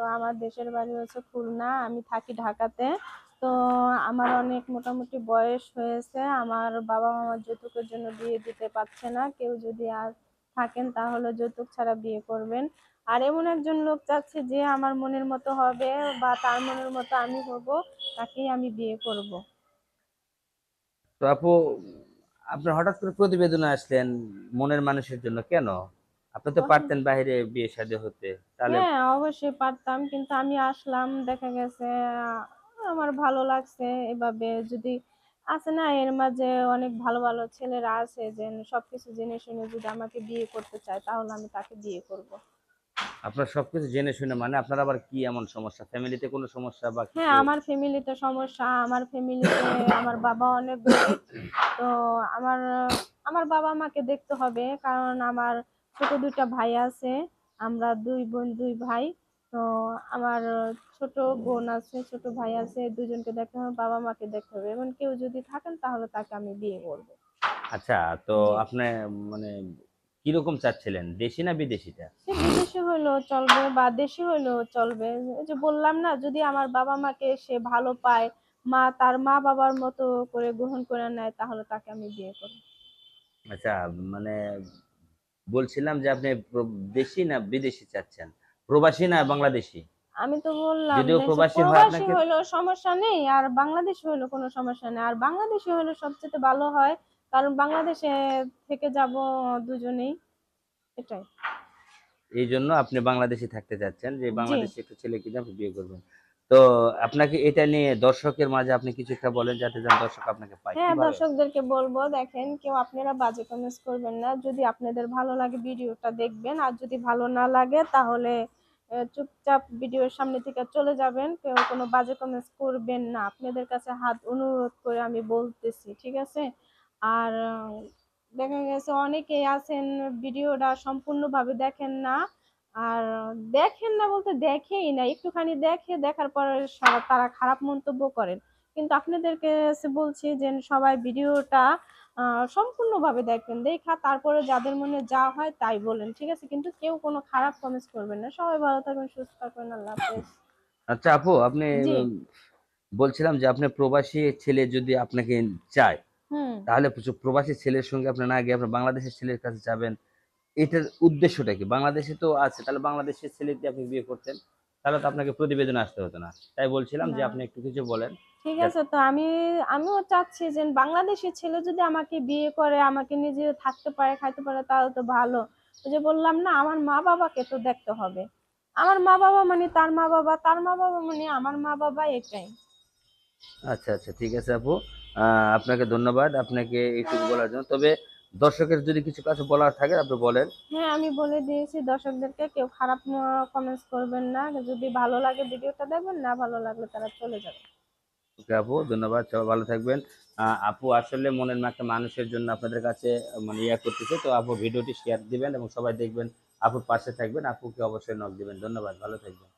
তো আমার দেশের বাড়ি হচ্ছে খুলনা, আমি থাকি ঢাকাতে। তো আমার অনেক মোটামুটি বয়স হয়েছে, আমার বাবা মা যৌতুকের জন্য বিয়ে দিতে পারছে না। কেউ যদি আর থাকেন তাহলে যৌতুক ছাড়া বিয়ে করবেন। আর এমন একজন লোক চাচ্ছে যে আমার মনের মতো হবে বা তার মনের মতো আমি হব, তাকেই আমি বিয়ে করব। তো আপু আপনি হঠাৎ করে প্রতিবেদনে আসলেন মনের মানুষের জন্য, কেন? আপনি তো পারতেন বাইরে বিয়ে শাদী হতে তাহলে হ্যাঁ অবশ্যই পারতাম কিন্তু আমি আসলাম দেখা গেছে আমার ভালো লাগছে এভাবে। যদি আছে না এর মাঝে অনেক ভালো ভালো ছেলেরা আছে যে সবকিছু জেনে শুনে যদি আমাকে বিয়ে করতে চায় তাহলে আমি তাকে বিয়ে করব। আপনার সবকিছু জেনে শুনে মানে আপনার আবার কি এমন সমস্যা? ফ্যামিলিতে কোনো সমস্যা বা হ্যাঁ? আমার ফ্যামিলিতে সমস্যা আমার ফ্যামিলিতে আমার বাবা অনেক তো আমার আমার বাবা মাকে দেখতে হবে কারণ আমার ছোট দুইটা ভাই আছে আমরা দুই বোন দুই ভাই। তো আমার ছোট বোন আছে ছোট ভাই আছে দুজনকে দেখতে হবে বাবা মাকে দেখতে হবে। এবং কেউ যদি থাকেন তাহলে তাকে আমি বিয়ে করব। আচ্ছা তো আপনি মানে কীরকম চাচ্ছিলেন দেশি না বিদেশিটা? বিদেশি হইলেও চলবে বা দেশি হইলেও চলবে। ওই যে বললাম না যদি আমার বাবা মাকে সে ভালো পায় মা তার মা বাবার মতো করে গ্রহণ করে নেয় তাহলে তাকে আমি বিয়ে করব। আচ্ছা মানে বলছিলাম যে আপনি দেশি না বিদেশি চাচ্ছেন? প্রবাসী না বাংলাদেশি? আমি তো বললাম যদিও প্রবাসী হয় আপনাকে- হইলেও সমস্যা নেই আর বাংলাদেশি হইলেও কোনো সমস্যা নেই। আর বাংলাদেশি হইলে সবচেয়ে ভালো হয় কারণ বাংলাদেশে থেকে যাব দুজনেই। এটাই। এই জন্য আপনি বাংলাদেশি থাকতে চাচ্ছেন যে বাংলাদেশি একটা ছেলে কিনে আপনি বিয়ে করবেন। তো আপনাকে এটা নিয়ে দর্শকের মাঝে আপনি কিছু একটা বলেন যাতে যেন দর্শক আপনাকে পায়। হ্যাঁ দর্শকদেরকে বলব দেখেন কেউ আপনারা বাজে কমেন্টস করবেন না। যদি আপনাদের ভালো লাগে ভিডিওটা দেখবেন আর যদি ভালো না লাগে তাহলে চুপচাপ ভিডিওর সামনে থেকে চলে যাবেন। কেউ কোনো বাজে কমেন্টস করবেন না। আপনাদের কাছে হাত অনুরোধ করে আমি বলতেছি ঠিক আছে? আর দেখা গেছে অনেকেই আছেন ভিডিওটা সম্পূর্ণভাবে দেখেন না। আর দেখেন না বলতে দেখেই না একটুখানি দেখে দেখার পরে তারা খারাপ মন্তব্য করেন। কিন্তু আপনাদেরকে বলছি যে সবাই ভিডিওটা সম্পূর্ণভাবে দেখবেন দেখা তারপরে যাদের মনে যা হয় তাই বলেন ঠিক আছে? কিন্তু কেউ কোনো খারাপ কমেন্টস করবেন না। সবাই ভালো থাকবেন সুস্থ থাকবেন আল্লাহ হাফেজ। আচ্ছা আপু আপনি বলছিলাম যে আপনি প্রবাসী ছেলে যদি আপনাকে চায় হুম। তাহলে প্রবাসী ছেলের সঙ্গে আপনি না গিয়ে আপনার বাংলাদেশের ছেলের কাছে যাবেন। এটার উদ্দেশ্যটা কি? বাংলাদেশে তো আছে তাহলে বাংলাদেশের ছেলে দিয়ে আপনি বিয়ে করতেন তাহলে তো আপনাকে প্রতিবেদন আসতে হতো না। তাই বলছিলাম যে আপনি একটু কিছু বলেন। ঠিক আছে তো আমি আমিও চাচ্ছি যে বাংলাদেশের ছেলে যদি আমাকে বিয়ে করে আমাকে নিজে থাকতে পারে খাইতে পারে তাহলে তো ভালো। যে বললাম না আমার মা বাবাকে তো দেখতে হবে। আমার মা বাবা মানে তার মা বাবা তার মা বাবা মানে আমার মা বাবা এটাই। আচ্ছা আচ্ছা ঠিক আছে আপু। আপনাকে ধন্যবাদ আপনাকে এইটুকু বলার জন্য। তবে দর্শকের যদি কিছু কাছে বলার থাকে আপনি বলেন। হ্যাঁ আমি বলে দিয়েছি দর্শকদেরকে কেউ খারাপ কমেন্টস করবেন না। যদি ভালো লাগে ভিডিওটা দেখবেন না ভালো লাগলে তারা চলে যাবে। ওকে আপু ধন্যবাদ সবাই ভালো থাকবেন। আপু আসলে মনের একটা মানুষের জন্য আপনাদের কাছে মানে ইয়া করতেছে। তো আপু ভিডিওটি শেয়ার দিবেন এবং সবাই দেখবেন আপুর পাশে থাকবেন। আপুকে অবশ্যই নক দিবেন। ধন্যবাদ ভালো থাকবেন।